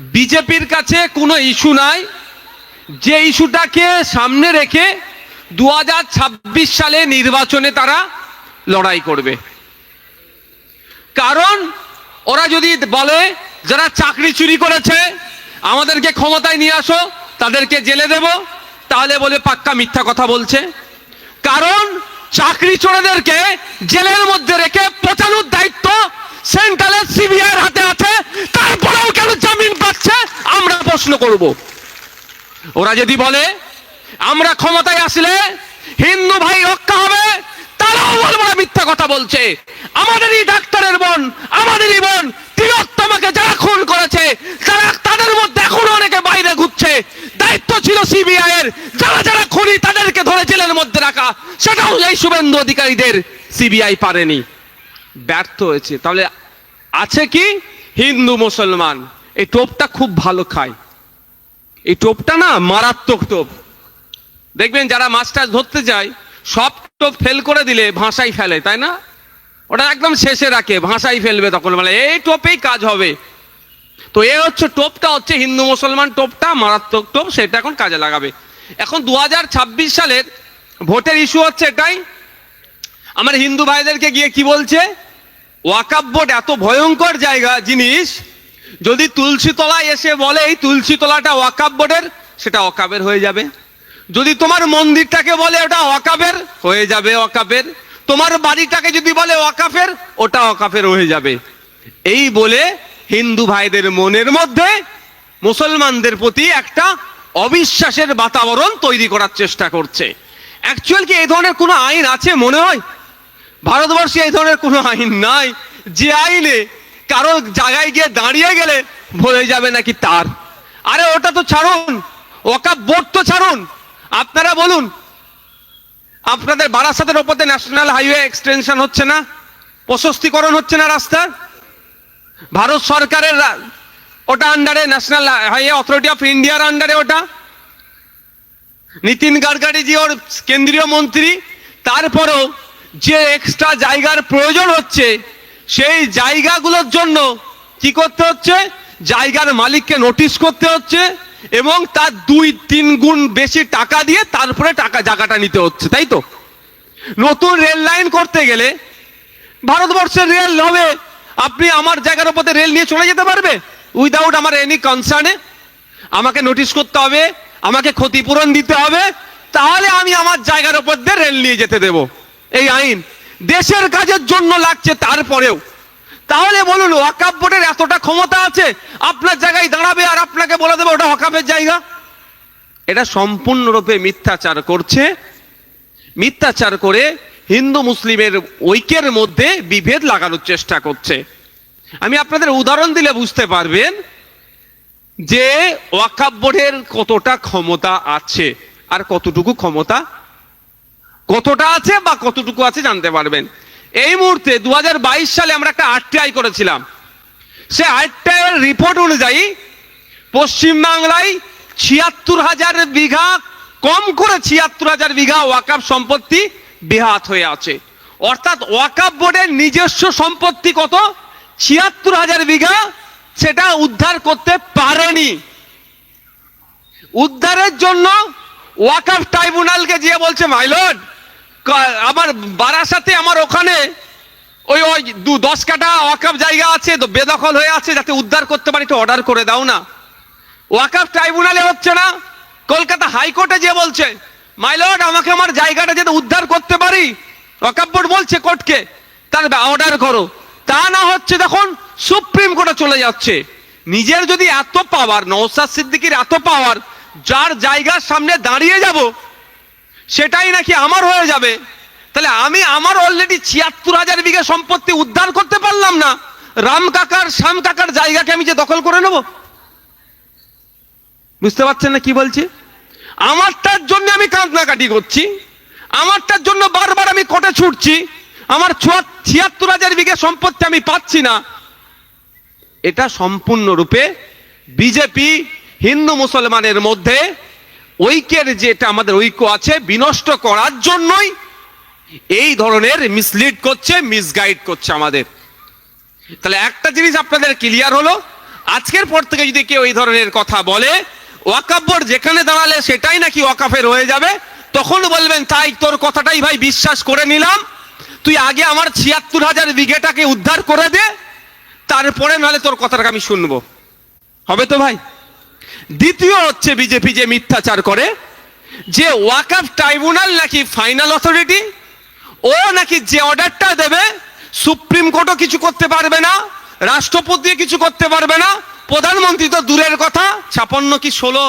বিজেপির কাছে কোনো ইস্যু নাই। যে ইস্যুটাকে সামনে রেখে দুহাজার ছাব্বিশ সালে নির্বাচনে তারা লড়াই করবে। কারণ ওরা যদি বলে, যারা চাকরি চুরি করেছে, আমাদেরকে ক্ষমতায় নিয়ে আসো, তাদেরকে জেলে দেব, তাহলে বলে পাক্কা মিথ্যা কথা বলছে। কারণ চাকরি চোরেদেরকে জেলের মধ্যে রেখে পচানোর দায়িত্ব সেন্ট্রালের সিবিআইয়ের হাতে আছে, তারপরেও কেন জামিন পাচ্ছে? আমরা প্রশ্ন করব। ওরা যদি বলে, আমরা ক্ষমতায় আসলে হিন্দু ভাই রক্ষা হবে, তারাও বলব না মিথ্যা কথা বলছে। আমাদেরই ডাক্তারের বোন, আমাদেরই বোন, তিলোত্তমাকে যারা খুন করেছে, তারা তাদের মধ্যে এখনও অনেকে বাইরে ঘুরছে। দায়িত্ব ছিল সিবিআই এর। যারা যারা খুনি, তাদেরকে ধরে জেলের মধ্যে রাখা। সেটাও এই শুভেন্দু অধিকারীদের। সিবিআই পারেনি। ব্যর্থ হয়েছে। তাহলে আছে কি? হিন্দু, মুসলমান। এই টোপটা খুব ভালো খায়। এই টোপটা না মারাত্মক টোপ। দেখবেন যারা মাছ টাছ ধরতে যায়, সব টোপ ফেল করে দিলে ভাষাই ফেলে, তাই না? ওটা একদম শেষে রাখে ভাষাই ফেলবে তখন বলে এই টোপেই কাজ হবে। তো এ হচ্ছে টোপটা হচ্ছে হিন্দু, মুসলমান টোপটা মারাত্মক টোপ, সেটা এখন কাজে লাগাবে। এখন দু হাজার ছাব্বিশ সালের ভোটের ইস্যু হচ্ছে এটাই। আমার হিন্দু ভাইদেরকে গিয়ে কি বলছে? ওয়াকাব বোর্ড এত ভয়ঙ্কর জায়গা, জিনিস। যদি তুলসী তলায় এসে বলে এই তুলসী তলাটা বোর্ডের, সেটা ওয়াকাবের হয়ে যাবে। যদি তোমার মন্দিরটাকে বলে ওটা ওয়াকাবের হয়ে যাবে ওয়াকাবের তোমার বাড়িটাকে যদি বলে ওয়াকাফের, ওটা ওয়াকাফের হয়ে যাবে। এই বলে হিন্দু ভাইদের মনের মধ্যে মুসলমানদের প্রতি একটা অবিশ্বাসের বাতাবরণ তৈরি করার চেষ্টা করছে। অ্যাকচুয়াল কি এই ধরনের কোনো আইন আছে মনে হয়? ভারতবর্ষে এই ধরনের কোনো আইন নাই। যে আইনে কারও জায়গায় গিয়ে দাঁড়িয়ে গেলে বলে যাবে নাকি তার। আরে ওটা তো ছাড়ুন ওকাপ বোর্ড তো ছাড়ুন। আপনারা বলুন, আপনাদের বারাসাতের ওপরে ন্যাশনাল হাইওয়ে এক্সটেনশন হচ্ছে না? প্রশস্তিকরণ হচ্ছে না রাস্তার ভারত সরকারের ওটা আন্ডারে ন্যাশনাল হাইওয়ে অথরিটি অফ ইন্ডিয়ার আন্ডারে ওটা? নীতিন গাডকারিজি ওর কেন্দ্রীয় মন্ত্রী, তারপরও যে এক্সট্রা জায়গার প্রয়োজন হচ্ছে, সেই জায়গাগুলোর জন্য কি করতে হচ্ছে? জায়গার মালিককে নোটিশ করতে হচ্ছে এবং তার দুই তিন গুণ বেশি টাকা দিয়ে তারপরে টাকা, জায়গাটা নিতে হচ্ছে, তাই তো? নতুন রেল লাইন করতে গেলে ভারতবর্ষের রেল হবে। আপনি আমার জায়গার উপরে রেল নিয়ে চলে যেতে পারবে? উইদাউট আমার এনি কনসার্নে আমাকে নোটিশ করতে হবে, আমাকে ক্ষতিপূরণ দিতে হবে, তাহলে আমি আমার জায়গার উপর দিয়ে রেল নিয়ে যেতে দেব। এই আইন দেশের কাজের জন্য লাগছে তারপরেও। তাহলে বলুন ওয়াকাব বোর্ডের এতটা ক্ষমতা আছে, আপনার জায়গায় দাঁড়াবে আর আপনাকে বলে দেবে ওটা ওয়াকাবের জায়গা? এটা সম্পূর্ণরূপে মিথ্যাচার করছে। মিথ্যাচার করে হিন্দু মুসলিমের ঐক্যের মধ্যে বিভেদ লাগানোর চেষ্টা করছে। আমি আপনাদের উদাহরণ দিলে বুঝতে পারবেন যে ওয়াকাব বোর্ডের কতটা ক্ষমতা আছে আর কতটুকু ক্ষমতা কতটা আছে বা কতটুকু আছে জানতে পারবেন। এই মুহূর্তে দু হাজার বাইশ সালে আমরা একটা আরটিআই করেছিলাম। সে আরটিআই এর রিপোর্ট অনুযায়ী পশ্চিমবাংলায় ছিয়াত্তর হাজার বিঘা, কম করে ছিয়াত্তর হাজার বিঘা ওয়াকাপ সম্পত্তি বেহাত হয়ে আছে। অর্থাৎ ওয়াকাব বোর্ডের নিজস্ব সম্পত্তি কত? ছিয়াত্তর হাজার বিঘা, সেটা উদ্ধার করতে পারেনি। উদ্ধারের জন্য ওয়াকাফ ট্রাইব্যুনালকে গিয়ে বলছে মাইলড আমার বারাসাতে, আমার ওখানে ওই ওই দু দশ কাটা ওয়াকাফ জায়গা আছে, তো বেদখল হয়ে আছে, যাতে উদ্ধার করতে পারি, একটু অর্ডার করে দাও না। ওয়াকাফ ট্রাইব্যুনালে হচ্ছে না, কলকাতা হাইকোর্টে যে বলছে মাইলড আমাকে আমার জায়গাটা যাতে উদ্ধার করতে পারি? ওয়াকাফ বোর্ড বলছে, কোর্টকে, তার অর্ডার করো। তা না হচ্ছে তখন সুপ্রিম কোর্টে চলে যাচ্ছে। নিজের যদি এত পাওয়ার নৌসাদ সিদ্দিকির এত পাওয়ার যার জায়গার সামনে দাঁড়িয়ে যাব সেটাই নাকি আমার হয়ে যাবে। তাহলে আমি আমার অলরেডি ছিয়াত্তর হাজার বিঘা সম্পত্তি উদ্ধার করতে পারলাম না। রাম কাকার, শ্যাম কাকার জায়গাকে আমি যে দখল করে নেব? বুঝতে পারছেন না কি বলছি? আমারটার জন্য আমি কাঁদনাকাটি করছি। আমারটার জন্য বারবার আমি কোটে ছুটছি। আমার ছিয়াত্তর হাজার বিঘা সম্পত্তি আমি পাচ্ছি না। এটা সম্পূর্ণরূপে বিজেপি হিন্দু মুসলমানের মধ্যে ঐক্যের যেটা আমাদের ঐক্য আছে, বিনষ্ট করার জন্যই এই ধরনের মিসলিড করছে মিসগাইড করছে আমাদের। তাহলে একটা জিনিস আপনাদের ক্লিয়ার হলো, আজকের পর থেকে যদি কেউ এই ধরনের কথা বলে, ওয়াকাফ বোর্ড যেখানে দাঁড়ালে সেটাই নাকি ওয়াকাফের হয়ে যাবে, তখন বলবেন, তাই তোর কথাটাই ভাই বিশ্বাস করে নিলাম, তুই আগে আমার ছিয়াত্তর হাজার বিঘেটাকে উদ্ধার করে দে, তারপরে নাহলে তোর কথাটাকে আমি শুনব। হবে তো ভাই? দ্বিতীয় হচ্ছে বিজেপি যে মিথ্যাচার করে, যে ওয়াকাফ ট্রাইব্যুনাল নাকি ফাইনাল অথরিটি, ও নাকি যে অর্ডারটা দেবে, সুপ্রিম কোর্টও কিছু করতে পারবে না, রাষ্ট্রপতি কিছু করতে পারবে না, প্রধানমন্ত্রী তো দূরের কথা, ছাপান্ন কি ষোলো?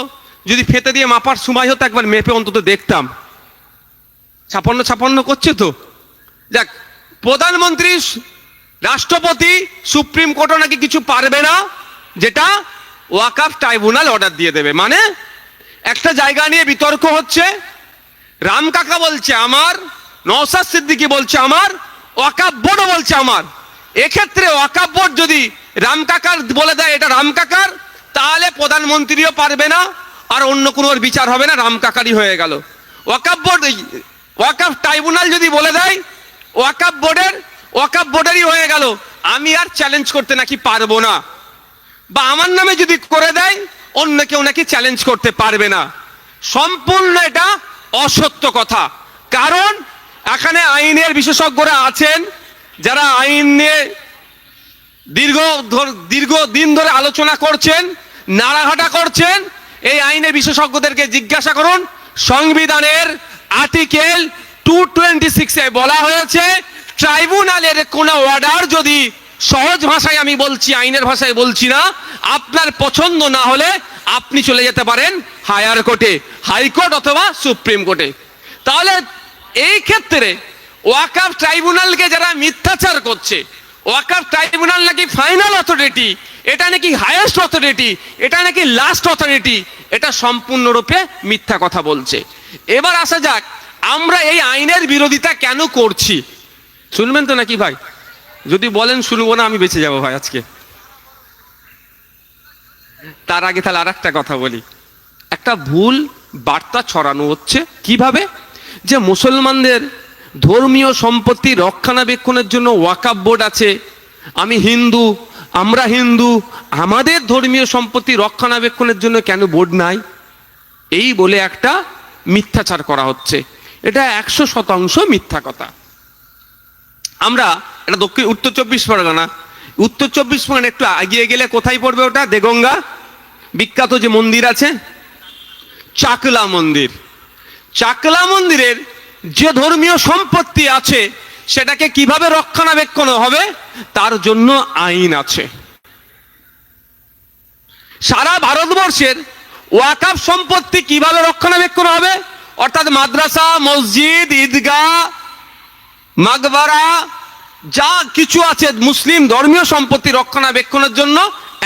যদি ফেতে দিয়ে মাপার সময় হতো একবার মেপে অন্তত দেখতাম। ছাপান্ন ছাপান্ন করছে তো? দেখ প্রধানমন্ত্রী, রাষ্ট্রপতি, সুপ্রিম কোর্টও নাকি কিছু পারবে না, যেটা ওয়াকাফ ট্রাইব্যুনাল অর্ডার দিয়ে দেবে। মানে একটা জায়গা নিয়ে বিতর্ক হচ্ছে। রাম কাকা বলছে আমার নওসাদ সিদ্দিকি বলছে আমার, ওয়াকাফ বোর্ডও বলছে আমার। এক্ষেত্রে ওয়াকাফ বোর্ড যদি রাম কাকার বলে দেয় এটা রাম কাকার, তাহলে প্রধানমন্ত্রীও পারবে না, আর অন্য কোনো বিচার হবে না, রাম কাকারই হয়ে গেল। ওয়াকাফ বোর্ড, ওয়াকাফ ট্রাইব্যুনাল যদি বলে দেয়, ওয়াকাফ বোর্ডের, ওয়াকাফ বোর্ডেরই হয়ে গেল। আমি আর চ্যালেঞ্জ করতে নাকি পারব না। বা আমার নামে যদি করে দেয়, অন্য কেউ নাকি চ্যালেঞ্জ করতে পারবে না। সম্পূর্ণ এটা অসত্য কথা। কারণ, এখানে আইনের বিশেষজ্ঞরা আছেন, যারা আইন নিয়ে দীর্ঘ দীর্ঘ দিন ধরে আলোচনা করছেন নাড়াঘাটা করছেন, এই আইনের বিশেষজ্ঞদেরকে জিজ্ঞাসা করুন। সংবিধানের আর্টিকেল টু টোয়েন্টি সিক্সে বলা হয়েছে, ট্রাইব্যুনালের কোনো অর্ডার যদি সহজ ভাষায় আমি বলছি, আইনের ভাষায় বলছি না। আপনার পছন্দ না হলে আপনি চলে যেতে পারেন হায়ার কোর্টে, হাইকোর্ট অথবা সুপ্রিম কোর্টে। তাহলে এই ক্ষেত্রে ওয়াকাফ ট্রাইব্যুনালকে যারা মিথ্যাচার করছে, ওয়াকাফ ট্রাইব্যুনাল নাকি ফাইনাল অথরিটি, এটা নাকি হায়েস্ট অথরিটি, এটা নাকি লাস্ট অথরিটি, এটা সম্পূর্ণরূপে মিথ্যা কথা বলছে। এবার আসা যাক, আমরা এই আইনের বিরোধিতা কেন করছি? শুনবেন তো নাকি ভাই? যদি বলেন শুনব না আমি বেঁচে যাব ভাই আজকে। তার আগে তাহলে আর একটা কথা বলি। একটা ভুল বার্তা ছড়ানো হচ্ছে কীভাবে? যে মুসলমানদের ধর্মীয় সম্পত্তি রক্ষণাবেক্ষণের জন্য ওয়াকাব বোর্ড আছে। আমি হিন্দু, আমরা হিন্দু, আমাদের ধর্মীয় সম্পত্তি রক্ষণাবেক্ষণের জন্য কেন বোর্ড নাই? এই বলে একটা মিথ্যাচার করা হচ্ছে। এটা একশো শতাংশ মিথ্যা কথা। আমরা, এটা দক্ষিণ, উত্তর চব্বিশ পরগনা। উত্তর চব্বিশ পরগনা একটু এগিয়ে গেলে কোথায় পড়বে ওটা? দেগঙ্গা। বিখ্যাত যে মন্দির আছে, চাকলা মন্দির। চাকলা মন্দিরের যে ধর্মীয় সম্পত্তি আছে, সেটাকে কীভাবে রক্ষণাবেক্ষণ হবে? তার জন্য আইন আছে। সারা ভারতবর্ষের ওয়াকাফ সম্পত্তি কীভাবে রক্ষণাবেক্ষণ হবে? অর্থাৎ মাদ্রাসা, মসজিদ, ঈদগাহ মাগবারা, যা কিছু আছে মুসলিম ধর্মীয় সম্পত্তি রক্ষণাবেক্ষণের জন্য,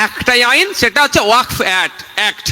একটাই আইন, সেটা হচ্ছে ওয়াকফ অ্যাক্ট অ্যাক্ট।